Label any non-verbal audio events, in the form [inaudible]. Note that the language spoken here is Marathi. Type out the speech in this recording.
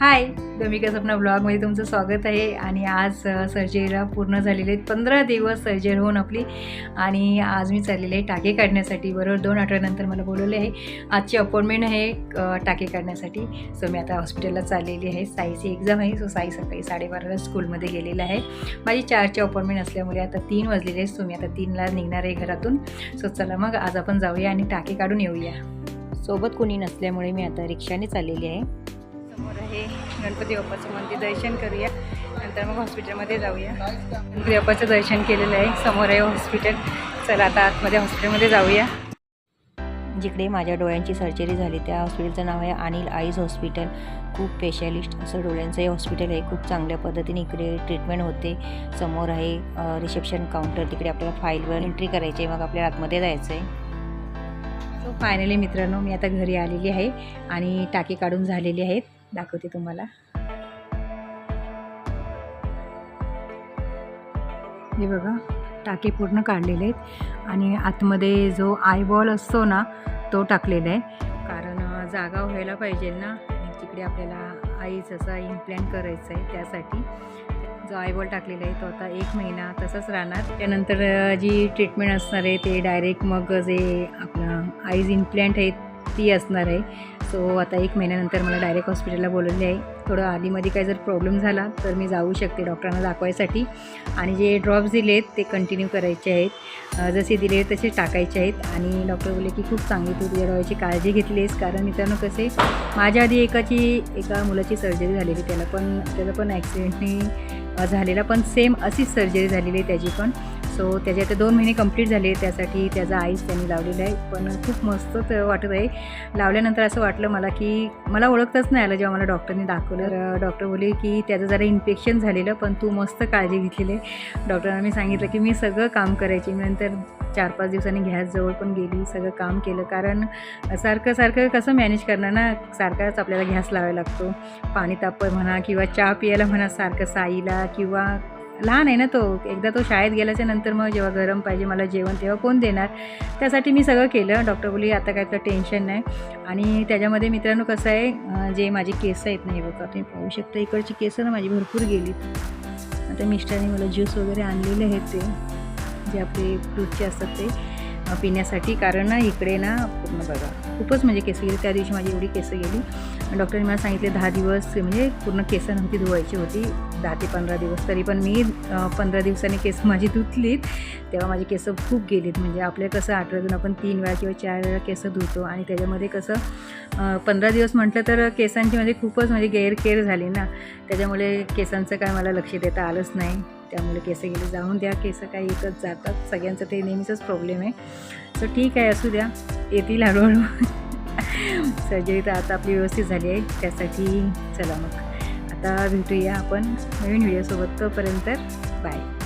हाय गमिका सपना ब्लॉगमध्ये तुमचं स्वागत आहे. आणि आज सर्जरीला पूर्ण झालेले आहेत पंधरा दिवस सर्जरी होऊन आपली आणि आज मी चाललेले आहे टाके काढण्यासाठी. बरोबर दोन आठवड्यानंतर मला बोलवले आहे. आजची अपॉइंटमेंट आहे टाके काढण्यासाठी. सो मी आता हॉस्पिटलला चाललेली आहे. साईची एक्झाम आहे सो साई सकाळी साडेबाराला स्कूलमध्ये गेलेलं आहे. माझी चारची अपॉइंटमेंट असल्यामुळे आता तीन वाजलेले आहेत सो मी आता तीनला निघणार आहे घरातून. सो चला मग आज आपण जाऊया आणि टाके काढून येऊया. सोबत कोणी नसल्यामुळे मी आता रिक्षाने चाललेली आहे. समोर आहे. गणपती बाप्पाचं मंदिर दर्शन करूया. नंतर मग हॉस्पिटलमध्ये जाऊया. गणपती बाप्पाचं दर्शन केलेलं आहे. समोर आहे हॉस्पिटल. चला आता आतमध्ये हॉस्पिटलमध्ये जाऊया. जिकडे माझ्या डोळ्यांची सर्जरी झाली त्या हॉस्पिटलचं नाव आहे अनिल आईज हॉस्पिटल. खूप स्पेशालिस्ट असं डोळ्यांचं हे हॉस्पिटल आहे. खूप चांगल्या पद्धतीने इकडे ट्रीटमेंट होते. समोर आहे रिसेप्शन काउंटर तिकडे आपल्याला फाईलवर एंट्री करायची आहे मग आपल्याला आतमध्ये जायचं आहे सो फायनली मित्रांनो मी आता घरी आलेली आहे आणि टाके काढून झालेली आहेत. दाखवते तुम्हाला. हे बघा टाके पूर्ण काढलेले आहेत. आणि आतमध्ये जो आयबॉल असतो ना तो टाकलेला आहे. कारण जागा व्हायला पाहिजे ना. तिकडे आपल्याला आईच असा इम्प्लॅन्ट करायचा आहे त्यासाठी. जो आयबॉल टाकलेला आहे तो आता एक महिना तसंच राहणार. त्यानंतर जी ट्रीटमेंट असणार आहे ते डायरेक्ट मग जे आपलं आईज इम्प्लॅन्ट आहे ती असणार आहे. सो आता एक महिन्यानंतर मला डायरेक्ट हॉस्पिटलला बोलवले आहे. थोडं आधीमध्ये काही जर प्रॉब्लेम झाला तर मी जाऊ शकते डॉक्टरांना दाखवायसाठी. आणि जे ड्रॉप्स दिले आहेत ते कंटिन्यू करायचे आहेत. जसे दिले तसे टाकायचे आहेत. आणि डॉक्टर बोलले की खूप चांगली तू तुझ्या डोळ्याची काळजी घेतली आहेस कारण मित्रांनो कसे माझ्या आधी एकाची एका मुलाची सर्जरी झालेली त्याला पण त्याला पण ॲक्सिडेंटने झालेला पण सेम अशीच सर्जरी झालेली आहे त्याची पण. सो त्याचे आता दोन महिने कंप्लीट झाले त्यासाठी त्याचा आईस त्यांनी लावलेला आहे. पण खूप मस्त वाटत आहे. लावल्यानंतर असं वाटलं मला की मला ओळखताच नाही आलं जेव्हा मला डॉक्टरने दाखवलं. तर डॉक्टर बोलले की त्याचं जरा इन्फेक्शन झालेलं पण तू मस्त काळजी घेतलेली आहे. डॉक्टरांना मी सांगितलं की मी सगळं काम करायचे. मी नंतर चार पाच दिवसांनी गॅसजवळ पण गेली सगळं काम केलं. कारण सारखं सारखं कसं मॅनेज करणार ना? सारखाच आपल्याला गॅस लावायला लागतो. पाणी ताप म्हणा किंवा चहा प्यायला म्हणा सारखं साईला किंवा लहान आहे ना तो एकदा तो शाळेत गेल्याच्यानंतर मग जेव्हा गरम पाहिजे मला जेवण तेव्हा कोण देणार? त्यासाठी मी सगळं केलं. डॉक्टर बोलली आता काय तर टेन्शन नाही. आणि त्याच्यामध्ये मित्रांनो कसं आहे जे माझे केस आहेत नाही बघा तुम्ही पाहू शकता इकडची केस ना माझी भरपूर गेली. आता मिस्टरने मला ज्यूस वगैरे आणलेले आहेत ते जे आपले फ्रूटचे असतात ते. पिण्यासाठी. कारण ना इकडे ना पूर्ण बघा खूपच म्हणजे केस गेली. त्या दिवशी माझी एवढी केस गेली. डॉक्टरने मला सांगितले दहा दिवस म्हणजे पूर्ण केस नव्हती धुवायची होती. दहा ते पंधरा दिवस. तरी पण मी पंधरा दिवसांनी केस माझी धुतलीत. तेव्हा माझी केस खूप गेलीत. म्हणजे आपल्या कसं आठवड्यातून आपण तीन वेळा किंवा चार वेळा केस धुतो. आणि त्याच्यामध्ये कसं पंधरा दिवस म्हटलं तर केसांची म्हणजे खूपच म्हणजे गैरकेअर झाली ना. त्याच्यामुळे केसांचं काय मला लक्ष देता आलंच नाही. त्यामुळे केस गेले जाऊन द्या केस काही एकच जातात. सगळ्यांचं ते नेहमीचंच प्रॉब्लेम आहे. सो ठीक आहे असू द्या. येतील हळूहळू. [laughs] सर्जरी तर आता आपली व्यवस्थित झाली आहे. त्यासाठी चला मग. आता भेटूया आपण नवीन व्हिडिओसोबत तोपर्यंत बाय